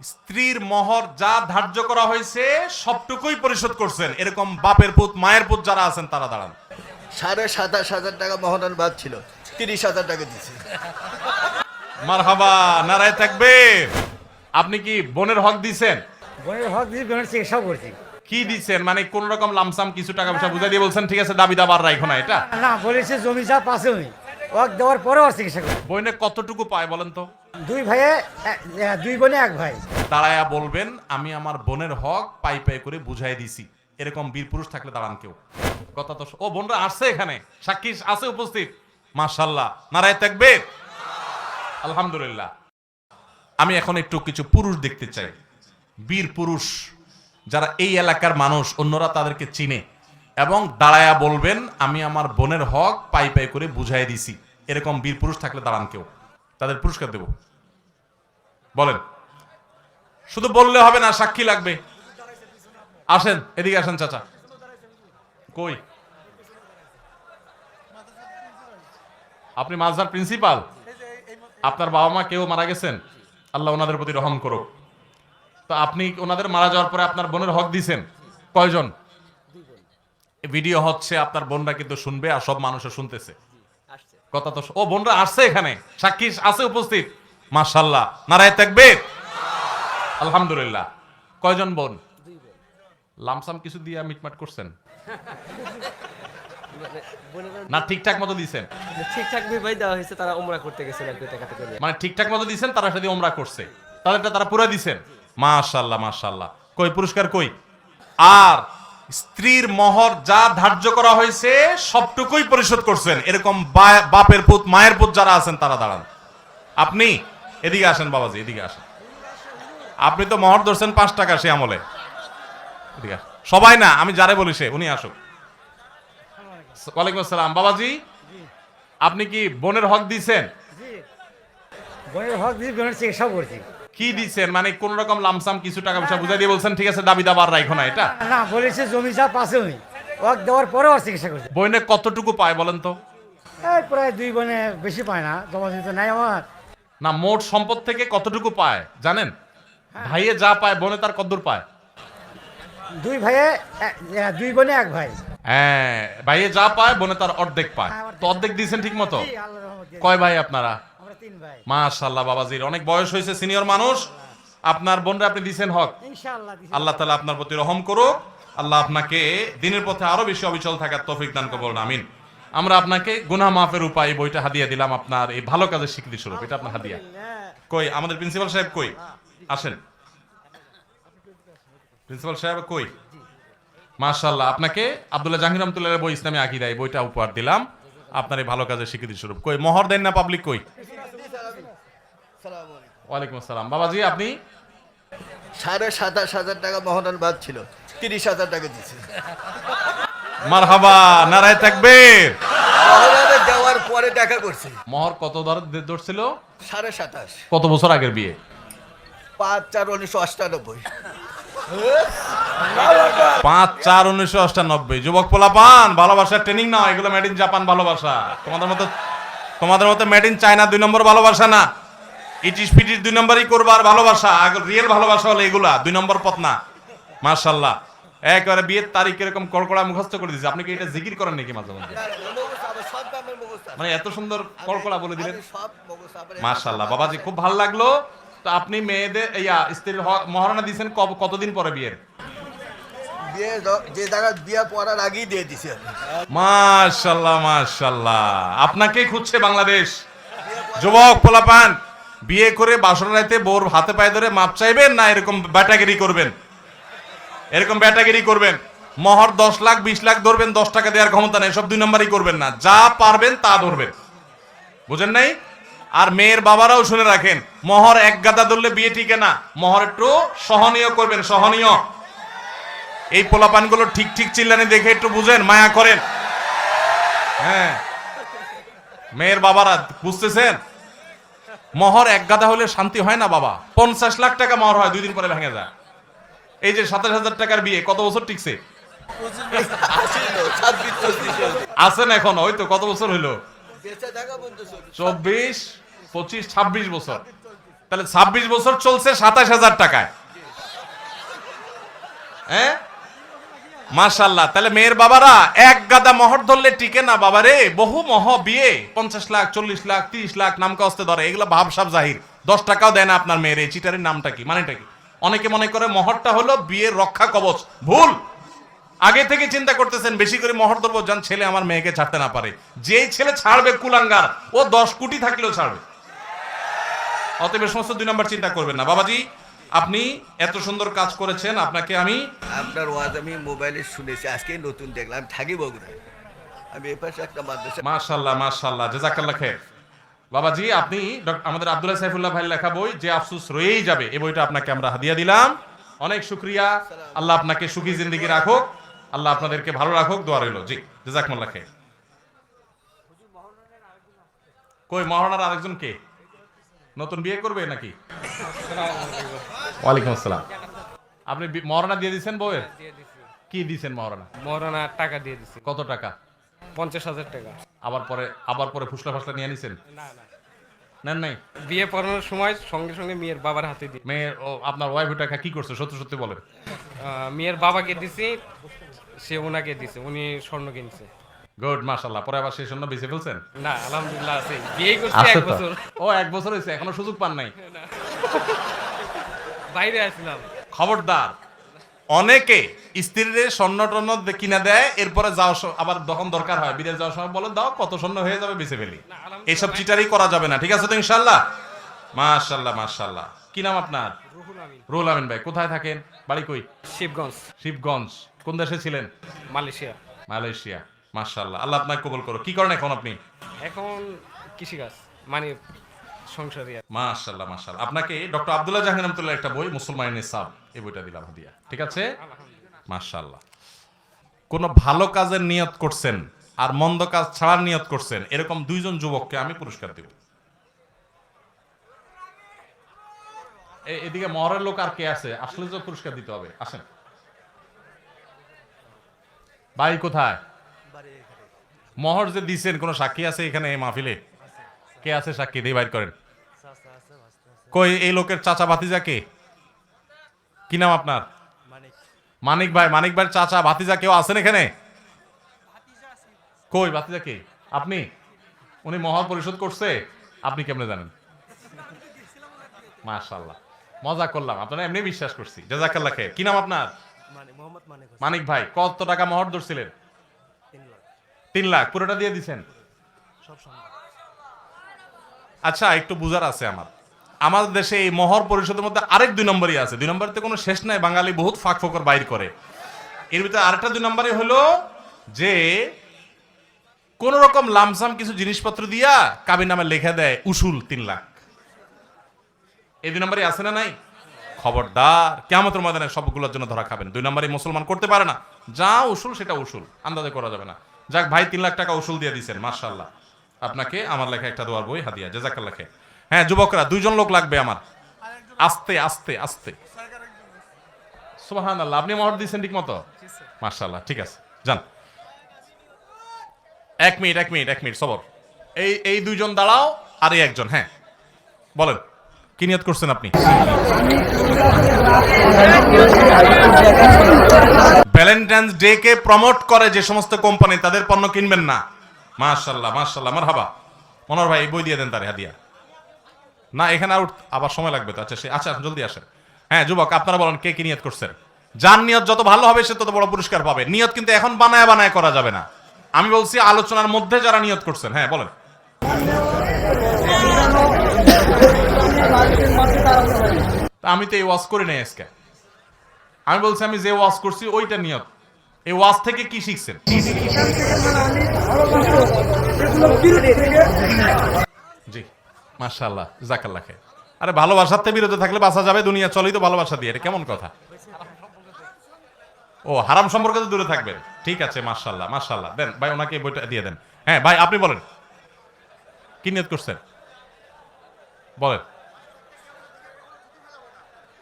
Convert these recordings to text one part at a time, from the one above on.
স্ত্রীর মহর যা ধার্য করা হয়েছে সবটুকুই পরিশোধ করছেন। এরকম বাপের পুত মায়ের পুত যারা আছেন তারা দাঁড়ান। সাড়ে সাতাশ হাজার টাকা মহরণ বাদ ছিল। তিরিশ হাজার টাকা দিছি মারহাবা নারায় থাকবে। আপনি কি বোনের হক দিছেন? বোনের হক দিয়ে বোনের করছি। কি দিছেন? মানে কোন রকম লামসাম কিছু টাকা পয়সা বুঝাই দিয়ে বলছেন ঠিক আছে দাবি দাবার রাখো না এটা? না বলেছে জমি যা পাশে হক দেওয়ার পরেও আর চিকিৎসা করছি বইনে কতটুকু পায় বলেন তো? দুই ভাইয়ে এ- এ- দুই বোনে এক ভাই। দাঁড়ায়া বলবেন আমি আমার বোনের হক পাই পাই করে বুঝাই দিছি। এরকম বীর পুরুষ থাকলে দাঁড়ান কেউ। কথা তো ও বোনরা আসছে এখানে। সাক্ষী আছে উপস্থিত। মাশাল্লাহ। নারায় থাকবে আলহামদুলিল্লাহ। আমি এখন একটু কিছু পুরুষ দেখতে চাই। বীর পুরুষ যারা এই এলাকার মানুষ অন্যরা তাদেরকে চিনে। এবং দাঁড়ায়া বলবেন, আমি আমার বোনের হক পাই পাই করে বুঝাই দিছি। এরকম বীর পুরুষ থাকলে দাঁড়ান কেউ। তাদের পুরস্কার দেব। বলেন। শুধু বললে হবে না, সাক্ষী লাগবে। আসেন, এদিকে আসেন চাচা। কই? আপনি মাঝদার প্রিন্সিপাল? আপনার বাবা মা কেউ মারা গেছেন? আল্লাহ ওনাদের প্রতি রহম করুক। তো আপনি ওনাদের মারা যাওয়ার পরে আপনার বোনের হক দিছেন কয়জন? ভিডিও হচ্ছে আপনার বোনরা কিন্তু শুনবে আর সব মানুষও শুনতেছে। কথা তো ও বোনরা আসছে এখানে। সাক্ষী আছে উপস্থিত। মাশাল্লাহ নারায় থাকবে আলহামদুলিল্লাহ। কয়জন বোন? লামসাম কিছু দিয়ে মিটমাট করছেন? না ঠিকঠাক মতো দিছেন। ঠিকঠাক দেওয়া হয়েছে তারা উমরা করতে টাকা থেকে মানে ঠিকঠাক মতো দিছেন তারা সাথে ওমরা করছে। তাদেরটা তারা পুরো দিছেন? মাশাল্লাহ মাশাল্লাহ কই পুরস্কার কই? আর স্ত্রীর মহর যা ধার্য করা হয়েছে, সবটুকুই পরিশোধ করছেন। এরকম বাপের পুত, মায়ের পুত যারা আছেন, তারা দাঁড়ান। আপনি এদিকে আসেন, বাবাজি, এদিকে আসেন। আপনি তো মহর ধরছেন পাঁচ টাকা সে আমলে। সবাই না, আমি যারে বলি সে, উনি আসুক। ওয়ালাইকুম আসসালাম। বাবাজি, আপনি কি বোনের হক দিয়েছেন? বোনের হক দিয়ে বোনের চিকিৎসাও করছি। কি দিচ্ছেন মানে কোন রকম লামসাম কিছু টাকা পয়সা বুঝাই দিয়ে বলছেন ঠিক আছে দাবি দাবার রাখো না এটা। না বলেছে জমি যা পাশে উনি হক দেওয়ার পরেও আর চিকিৎসা করছি। বইনে কতটুকু পায় বলেন তো? এই প্রায় দুই বোনে বেশি পায় না জমা দিতে নাই আমার। না মোট সম্পদ থেকে কতটুকু পায় জানেন? ভাইয়ে যা পায় বনে তার কদ্দূর পায়? দুই ভাইয়ে এ- দুই বোনে এক ভাই। হ্যাঁ ভাইয়ে যা পায় বনে তার অর্ধেক পায়। তো অর্ধেক দিয়েছেন ঠিক মতো কয় ভাই আপনারা? মাশাল্লাহ বাবাজির অনেক বয়স হয়েছে সিনিয়র মানুষ। আপনার বোনরা আপনি দিছেন হক। আল্লাহ তালা আপনার প্রতি রহম করুক। আল্লাহ আপনাকে দিনের পথে আরও বেশি অবিচল থাকার তৌফিক দান করব আমিন। আমরা আপনাকে গুনাহ মাফের উপায় বইটা হাদিয়া দিলাম আপনার এই ভালো কাজের স্বীকৃতি স্বরূপ। এটা আপনার হাদিয়া। কই আমাদের প্রিন্সিপাল সাহেব কই? আসেন। প্রিন্সিপাল সাহেব কই? মাশাল্লাহ আপনাকে আব্দুল্লাহ জাহির রহমতুল্লাহ বই ইসলামী আকিদা এই বইটা উপহার দিলাম। আপনার এই ভালো কাজের স্বীকৃতি স্বরূপ। কই মোহর দেন না পাবলিক কই? ওয়ালাইকুম আসসালাম। বাবাজি আপনি? সাড়ে সাতাশ হাজার টাকা মহরণ বাদ ছিল। তিরিশ হাজার টাকা দিছি মারহাবা নারায় থাকবে দেওয়ার পরে টাকা করছি। মহর কত ধর ধরছিল সাড়ে সাতাশ। কত বছর আগের বিয়ে? পাঁচ চার উনিশশো অষ্টানব্বই পাঁচ চার উনিশশো অষ্টানব্বই যুবক পোলা পান ভালোবাসার ট্রেনিং নাও এগুলো মেড ইন জাপান ভালোবাসা। তোমাদের মতো তোমাদের মতো মেড ইন চায়না দুই নম্বর ভালোবাসা না। ইটিস পিটিস দুই নম্বরই করবার ভালোবাসা। রিয়েল ভালোবাসা হলো এগুলা। দুই নম্বর পথ না। মার্শাল্লাহ একেবারে বিয়ের তারিখ এরকম কড়কড়া মুখস্থ করে দিচ্ছে আপনি কি এটা জিকির করেন নাকি মাঝে আছে। মানে এত সুন্দর কড়কড়া বলে দিলেন। মার্শাল্লাহ বাবাজি খুব ভালো লাগল। তো আপনি মেয়েদের ইয়া স্ত্রীর মহারণা দিয়েছেন কতদিন পরে বিয়ের? মাশাল্লাহ মাশাল্লাহ। আপনাকেই খুঁজছে বাংলাদেশ। যুবক পোলাপান। বিয়ে করে বাসন রাইতে বোর হাতে পায়ে ধরে মাপ চাইবেন না এরকম ব্যাটাগিরি করবেন? এরকম ব্যাটাগিরি করবেন? মহর দশ লাখ, বিশ লাখ ধরবেন, দশ টাকা দেওয়ার ক্ষমতা নেই, সব দুই নম্বরই করবেন না। যা পারবেন তা ধরবেন। বুঝেন নাই? আর মেয়ের বাবারাও শুনে রাখেন, মহর এক গাদা ধরলে বিয়ে টিকে না, মহর একটু সহনীয় করবেন, সহনীয়। এই পোলাপানগুলো ঠিক ঠিক চিল্লানি দেখে একটু বুঝেন, মায়া করেন। হ্যাঁ। মেয়ের বাবারা, বুঝতেছেন? মহর এক গাদা হলে শান্তি হয় না বাবা। পঞ্চাশ লাখ টাকা মহর হয়, দুই দিন পরে ভেঙে যায়। এই যে সাতাশ হাজার টাকার বিয়ে, কত বছর টিকছে? আছেন এখন? ওই তো কত বছর হইল। চব্বিশ, পঁচিশ, ছাব্বিশ বছর। তাহলে ছাব্বিশ বছর চলছে সাতাশ হাজার টাকায়। হ্যাঁ? মাশাল্লাহ তাহলে মেয়ের বাবারা এক গাদা মহর ধরলে টিকে না বাবারে, বহু মহ বিয়ে, পঞ্চাশ লাখ, চল্লিশ লাখ, তিরিশ লাখ নাম কস্তে ধরে, এগুলো ভাবসাব জাহির। দশ টাকাও দেয় না আপনার মেয়ের, এই চিটারের নামটা কি, মানেটা কি? অনেকে মনে করে মহরটা হলো বিয়ের রক্ষা কবচ, ভুল। আগে থেকে চিন্তা করতেছেন, বেশি করে মহর ধরবো, যান ছেলে আমার মেয়েকে ছাড়তে না পারে। যেই ছেলে ছাড়বে কুলাঙ্গার, ও দশ কোটি থাকলেও ছাড়বে। অতএব সমস্ত দুই নম্বর চিন্তা করবেন না। বাবাজি আপনি এত সুন্দর কাজ করেছেন আপনাকে আমি আপনার ওয়াজ আমি মোবাইলে শুনেছি আজকে নতুন দেখলাম থাকি বগুড়ায় আমি এ পাশে একটা মাদ্রাসা মাশাল্লাহ মাশাল্লাহ জাজাকাল্লাহ খের। বাবাজি আপনি আমাদের আব্দুল্লাহ সাইফুল্লাহ ভাই লেখা বই যে আফসোস রয়েই যাবে এই বইটা আপনাকে আমরা হাদিয়া দিলাম। অনেক শুক্রিয়া। আল্লাহ আপনাকে সুখী জিন্দিগি রাখুক। আল্লাহ আপনাদেরকে ভালো রাখুক। দোয়া রইল। জি জাজাকমুল্লাহ খের। কই মহারণার আরেকজন কে? নতুন বিয়ে করবে নাকি? ওয়ালাইকুম আসসালাম। আপনি মহারণা দিয়ে দিয়েছেন বউয়ের? কি দিয়েছেন মহারণা মহারানা টাকা দিয়ে দিছি। কত টাকা? পঞ্চাশ হাজার টাকা। আবার পরে আবার পরে ফুসলা ফাসলা নিয়ে নিছেন না না। নেন নাই? বিয়ে পড়ানোর সময় সঙ্গে সঙ্গে মেয়ের বাবার হাতে দিই। মেয়ের ও আপনার ওয়াইফ টাকা কি করছে? সত্যি সত্যি বলেন। মেয়ের বাবাকে দিছি সে ওনাকে দিছে উনি স্বর্ণ কিনছে। গুড মাশাল্লাহ পরে আবার সেই জন্য বেঁচে ফেলছেন? না আলহামদুলিল্লাহ আছে। বিয়ে করছে এক বছর। ও এক বছর হয়েছে এখনও সুযোগ পান নাই। বাইরে আসলাম। খবরদার অনেকে স্ত্রীর স্বর্ণ দে- কিনা দেয় এরপরে যাওয়ার আবার যখন দরকার হয় বিদেশ যাওয়ার সময় বলে দাও কত স্বর্ণ হয়ে যাবে বেঁচে ফেলি। এইসব চিটারই করা যাবে না ঠিক আছে তো ইনশাল্লাহ মাশাল্লাহ মাশাল্লাহ কি নাম আপনার? রুহুল আমিন ভাই কোথায় থাকেন? বাড়ি কই? শিবগঞ্জ। শিবগঞ্জ। কোন দেশে ছিলেন? মালয়েশিয়া। মালয়েশিয়া। মাশাল্লাহ আল্লাহ আপনাকে কবুল করো কি করেন এখন আপনি? এখন কৃষিকাজ মানে সংসারী। মাশাল্লাহ মাশাল্লাহ আপনাকে ডক্টর আব্দুল্লাহ জাহান রহমতুল্লাহ একটা বই মুসলমানের এই বইটা দিলাম হাদিয়া। ঠিক আছে? মাশাল্লাহ কোন ভালো কাজের নিয়ত করছেন আর মন্দ কাজ ছাড়ার নিয়ত করছেন এরকম দুইজন যুবককে আমি পুরস্কার দেব। এদিকে মহরের লোক আর কে আছে? আসলে তো পুরস্কার দিতে হবে। আসেন। বাড়ি কোথায়? মহর যে দিছেন কোন সাক্ষী আছে এখানে এই মাহফিলে? কে আছে সাক্ষী? দিয়ে বাইর করেন। কই এই লোকের চাচা ভাতিজা কে? কি নাম আপনার? মানিক। ভাই মানিক ভাই চাচা ভাতিজা কেউ আছেন এখানে? কই ভাতিজা কে? আপনি? উনি মহর পরিশোধ করছে? আপনি কেমনে জানেন? মাশাল্লাহ মজা করলাম। আপনারা এমনি বিশ্বাস করছি। জাজাকাল্লাহ খেয়ে কি নাম আপনার? মানিক ভাই কত টাকা মহর ধরছিলেন? তিন লাখ, পুরোটা দিয়ে দিছেন? আচ্ছা একটু বুঝার আছে আমার। আমাদের দেশে এই মহর পরিষদের মধ্যে আরেক দুই নম্বরই আছে। দুই নম্বরতে কোনো শেষ নাই, বাঙালি বহুত ফাঁক ফোকর বাইর করে। এর ভিতরে আরেকটা দুই নম্বরই হলো যে, কোন রকম লামসাম কিছু জিনিসপত্র দিয়া কাবির নামে লেখা দেয়, উসুল তিন লাখ। এই দুই নম্বরই আছে না নাই? খবরদার কেমতের ময়দানে সবগুলোর জন্য ধরা খাবেন। দুই নম্বরই মুসলমান করতে পারে না। যা উসুল, সেটা উসুল। আন্দাজে করা যাবে না। যাক ভাই তিন লাখ টাকা উসুল দিয়ে দিচ্ছেন মার্শাল্লাহ আপনাকে আমার লেখা একটা দোয়ার বই হাদিয়া জাজাকাল্লাহ লেখে হ্যাঁ যুবকরা দুইজন লোক লাগবে আমার। আস্তে আস্তে আস্তে। সুবাহান আল্লাহ আপনি মহর দিচ্ছেন ঠিক মতো মার্শাল্লাহ ঠিক আছে যান। এক মিনিট এক মিনিট এক মিনিট সবর। এই এই দুইজন দাঁড়াও আর এই একজন হ্যাঁ। বলেন কি নিয়ত করছেন আপনি? ভ্যালেন্টাইন্স ডে কে প্রমোট করে যে সমস্ত কোম্পানি তাদের পণ্য কিনবেন না। মাশাল্লাহ মাশাল্লাহ আমার হাবা মনোহর ভাই বই দিয়ে দেন তার হাদিয়া। না, এখানে আর আবার সময় লাগবে তো। আচ্ছা সে আচ্ছা জলদি আসেন। হ্যাঁ যুবক, আপনারা বলেন, কে কি নিয়ত করছেন? যার নিয়ত যত ভালো হবে, সে তত বড় পুরস্কার পাবে। নিয়ত কিন্তু এখন বানায় বানায় করা যাবে না। আমি বলছি, আলোচনার মধ্যে যারা নিয়ত করছেন হ্যাঁ বলেন। আমি তো এই ওয়াজ করি নাই আজকে। আমি বলছি, আমি যে ওয়াজ করছি, ওইটা নিয়ত। এই ওয়াজ থেকে কি শিখছেন? জি, মাশাআল্লাহ, জাকাল্লাহ খায় আরে ভালোবাসার থেকে বিরত থাকলে বাঁচা যাবে, দুনিয়া চলেই তো ভালোবাসা দিয়ে, এটা কেমন কথা? ও, হারাম সম্পর্কে তো দূরে থাকবেন। ঠিক আছে, মাশাআল্লাহ মাশাআল্লাহ। দেন, ভাই, ওনাকে বইটা দিয়ে দেন। হ্যাঁ ভাই, আপনি বলেন। কি নিয়ত করছেন? বলেন।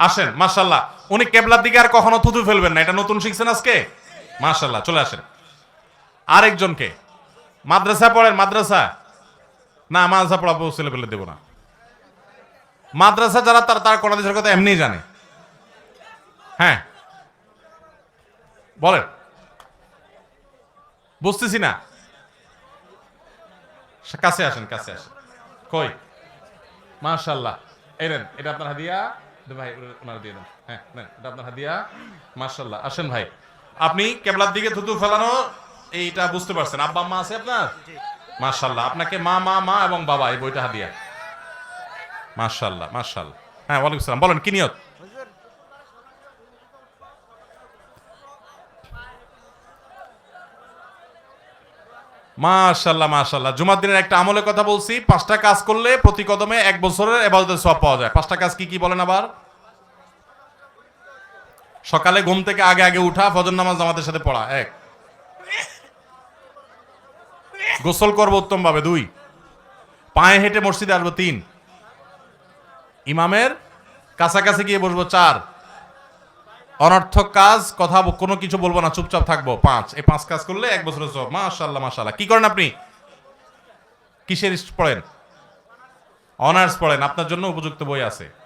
আসেন মাশাল্লাহ উনি কেবলার দিকে আর কখনো থুতু ফেলবেন না। এটা নতুন শিখছেন আজকে? মাশাল্লাহ চলে আসেন। আরেকজনকে। মাদ্রাসা পড়েন, মাদ্রাসা? না, মাদ্রাসা পড়াবো ছেলে ফেলে দেবো না। মাদ্রাসা যারা, তারা তারা কোন দেশের কথা এমনিই জানে। হ্যাঁ। বলেন। বুঝতেছি না। কাছে আসেন কাছে আসেন। কই? মাশাল্লাহ এই নেন, এটা আপনার হাদিয়া। ভাই ওনার দিয়ে দেন। হ্যাঁ নেন এটা আপনার হাদিয়া। মাশাল্লাহ আসেন ভাই। আপনি কেবলার দিকে থুতু ফেলানো এইটা বুঝতে পারছেন। আব্বা মা আছে আপনার? আপনাকে মা মা মা এবং বাবা এই বইটা হাদিয়া। হ্যাঁ ওয়ালাইকুম সালাম। বলেন কি নিয়ত? মাশাল্লাহ মাশাল্লাহ জুমার দিনের একটা আমলের কথা বলছি, পাঁচটা কাজ করলে প্রতি কদমে এক বছরের এবাদতের সব পাওয়া যায়। পাঁচটা কাজ কি কি বলেন আবার? সকালে ঘুম থেকে আগে আগে উঠা, ফজর নামাজ জামাতের সাথে পড়া, এক। গোসল করব উত্তম ভাবে দুই। পায়ে হেঁটে মসজিদে আসব, তিন। ইমামের কাছাকাছি গিয়ে বসবো, চার। অনর্থক কাজ, কথা কোনো কিছু বলব না, চুপচাপ থাকব। পাঁচ। এই পাঁচ কাজ করলে এক বছরের সব মাশাল্লাহ মাশাল্লাহ কি করেন আপনি? কিসের পড়েন? অনার্স পড়েন। আপনার জন্য উপযুক্ত বই আছে।